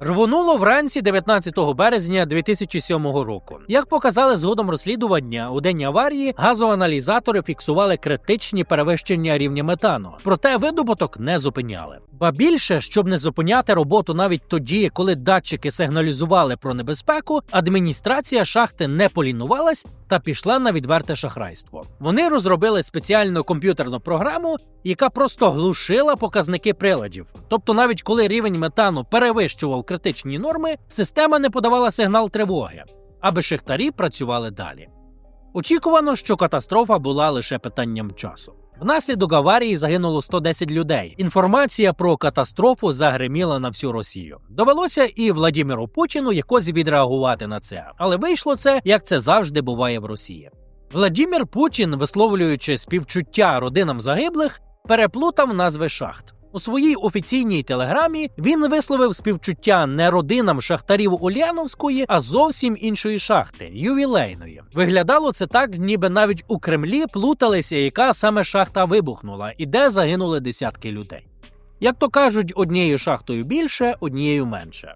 Рвонуло вранці 19 березня 2007 року. Як показали згодом розслідування, у день аварії газоаналізатори фіксували критичні перевищення рівня метану, проте видобуток не зупиняли. Ба більше, щоб не зупиняти роботу навіть тоді, коли датчики сигналізували про небезпеку, адміністрація шахти не полінувалась та пішла на відверте шахрайство. Вони розробили спеціальну комп'ютерну програму, яка просто глушила показники приладів. Тобто, навіть коли рівень метану перевищував критичні норми, система не подавала сигнал тривоги, аби шахтарі працювали далі. Очікувано, що катастрофа була лише питанням часу. Внаслідок аварії загинуло 110 людей. Інформація про катастрофу загриміла на всю Росію. Довелося і Владіміру Путіну якось відреагувати на це, але вийшло це, як це завжди буває в Росії. Владімір Путін, висловлюючи співчуття родинам загиблих, переплутав назви шахт. У своїй офіційній телеграмі він висловив співчуття не родинам шахтарів Ульяновської, а зовсім іншої шахти ювілейної. Виглядало це так, ніби навіть у Кремлі плуталися, яка саме шахта вибухнула і де загинули десятки людей. Як то кажуть, однією шахтою більше, однією менше.